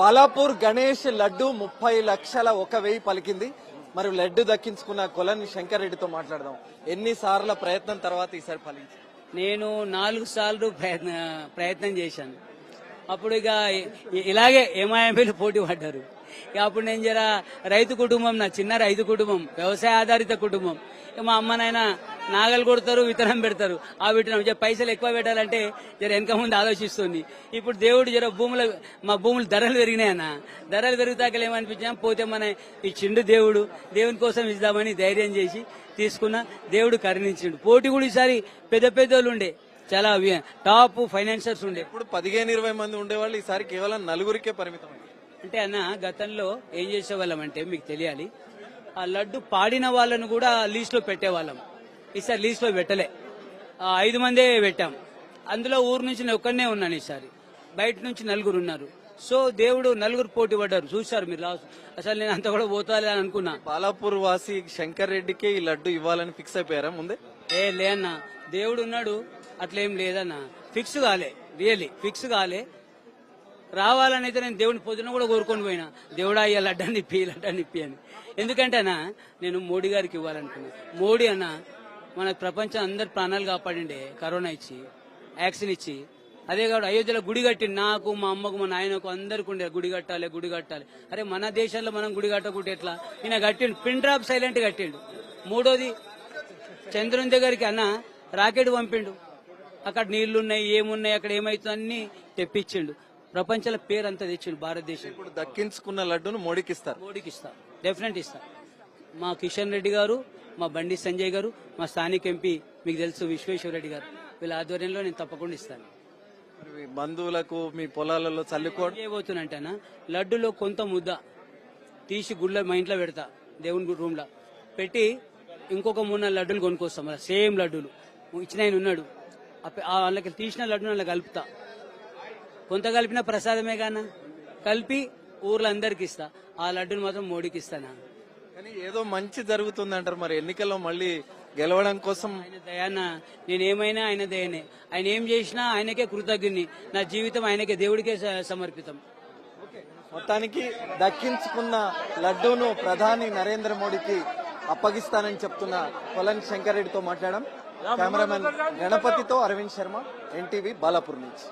బాలాపూర్ గణేష్ లడ్డు ముప్పై లక్షల ఒక వెయ్యి పలికింది. మరి లడ్డు దక్కించుకున్న కొలని శంకర్ రెడ్డితో మాట్లాడదాం. ఎన్ని సార్ల ప్రయత్నం తర్వాత ఈసారి ఫలించి నేను నాలుగు సార్లు ప్రయత్నం ప్రయత్నం చేశాను. అప్పుడు ఇక ఇలాగే ఏమాయమేలు పోటీ పడ్డారు. అప్పుడు నేను జర రైతు కుటుంబం నా చిన్న రైతు కుటుంబం వ్యవసాయ ఆధారిత కుటుంబం. మా అమ్మ నాయన నాగలు కొడతారు విత్తనం పెడతారు. ఆ విత్తనం పైసలు ఎక్కువ పెట్టాలంటే జర వెనక ముందు ఆలోచిస్తుంది. ఇప్పుడు దేవుడు జర భూముల మా భూములు ధరలు పెరిగినాయన్న ధరలు పెరుగుతాకలేమనిపించా పోతే మన ఈ చిండు దేవుడు దేవుని కోసం ఇద్దామని ధైర్యం చేసి తీసుకున్న దేవుడు కరుణించిండు. పోటీ కూడా ఈసారి పెద్ద పెద్దోళ్ళు ఉండే. చాలా టాప్ ఫైనాన్షియర్స్ ఉండే. ఇప్పుడు పదిహేను ఇరవై మంది ఉండేవాళ్ళు ఈసారి కేవలం నలుగురికే పరిమితం అంటే అన్న గతంలో ఏం చేసేవాళ్ళం అంటే మీకు తెలియాలి ఆ లడ్డు పాడిన వాళ్ళను కూడా లీస్ట్లో పెట్టేవాళ్ళం. ఈసారి లీస్ట్లో పెట్టలే ఐదు మందే పెట్టాం. అందులో ఊరు నుంచి నేను ఒక్కనే ఉన్నాను ఈసారి. బయట నుంచి నలుగురు ఉన్నారు. సో దేవుడు నలుగురు పోటీ పడ్డారు. చూశారు మీరు లాస్ట్. అసలు నేను అంత కూడా పోతాలే అని అనుకున్నా. బాలాపూర్ వాసి శంకర్ రెడ్డికే ఈ లడ్డు ఇవ్వాలని ఫిక్స్ అయిపోయారా ముందే? ఏ లేదన్న దేవుడు ఉన్నాడు. అట్లేం లేదన్న. ఫిక్స్ కాలే. రియల్లీ ఫిక్స్ కాలే. రావాలని అయితే నేను దేవుని పొద్దున కూడా కోరుకొని పోయినా. దేవుడా అయ్యా లడ్డాన్ని ఇప్పి లడ్డాన్ని ఇప్పి అని. ఎందుకంటే అన్న నేను మోడీ గారికి ఇవ్వాలనుకున్నా. మోడీ అన్న మన ప్రపంచం అందరి ప్రాణాలు కాపాడిండే. కరోనా ఇచ్చి యాక్సిన్ ఇచ్చి. అదే కాదు అయోధ్యలో గుడి కట్టి నాకు మా అమ్మకు మా నాయనకు అందరికి ఉండే. గుడి కట్టాలి గుడి కట్టాలి. అరే మన దేశంలో మనం గుడి కట్టకుంటే ఎట్లా? ఈయన కట్టిండు పిన్ డ్రాప్ సైలెంట్ కట్టిండు. మూడోది చంద్రుని దగ్గరికి అన్న రాకెట్ పంపిండు. అక్కడ నీళ్ళున్నాయి ఏమున్నాయి అక్కడ ఏమవుతుంది అన్ని తెప్పించిండు. ప్రపంచంలో పేరు అంతా తెచ్చిండు భారతదేశం. ఇప్పుడు దక్కించుకున్న లడ్డును మోడీకి ఇస్తారు. మోడీకి ఇస్తా డెఫినెట్ ఇస్తా మా కిషన్ రెడ్డి గారు మా బండి సంజయ్ గారు మా స్థానిక ఎంపీ మీకు తెలుసు విశ్వేశ్వర రెడ్డి గారు. వీళ్ళ ఆధ్వర్యంలో నేను తప్పకుండా ఇస్తాను. మరి మీ బంధువులకు మీ పొలాలలో చల్లుకోవడం? లడ్డులో కొంత ముద్ద తీసి గుళ్ళ మా ఇంట్లో పెడతా దేవుని రూమ్లో పెట్టి ఇంకొక మూడు నాలుగు లడ్డూలు కొనుక్కొస్తాం. సేమ్ లడ్డూలు. ఇచ్చిన ఆయన ఉన్నాడు. ఆ పె- ఆ వాళ్ళకి తీసిన లడ్డు అలా కలుపుతా. కొంత కలిపిన ప్రసాదమే కానా కలిపి ఊర్లో అందరికి ఇస్తా. ఆ లడ్డుని మాత్రం మోడీకి ఇస్తానా? కానీ ఏదో మంచి జరుగుతుంది అంటారు మరి. ఎన్నికల్లో మళ్ళీ గెలవడం కోసం ఆయన దయాన? నేనేమైనా ఆయన దయనే. ఆయన ఏం చేసినా ఆయనకే కృతజ్ఞని. నా జీవితం ఆయనకే దేవుడికే సమర్పితం. మొత్తానికి దక్కించుకున్న లడ్డూను ప్రధాని నరేంద్ర మోడీకి అప్పగిస్తానని చెప్తున్న కొలని శంకర్ రెడ్డితో మాట్లాడడం కెమెరామెన్ గణపతితో అరవింద్ శర్మ ఎన్టీవీ బాలాపూర్ నుంచి.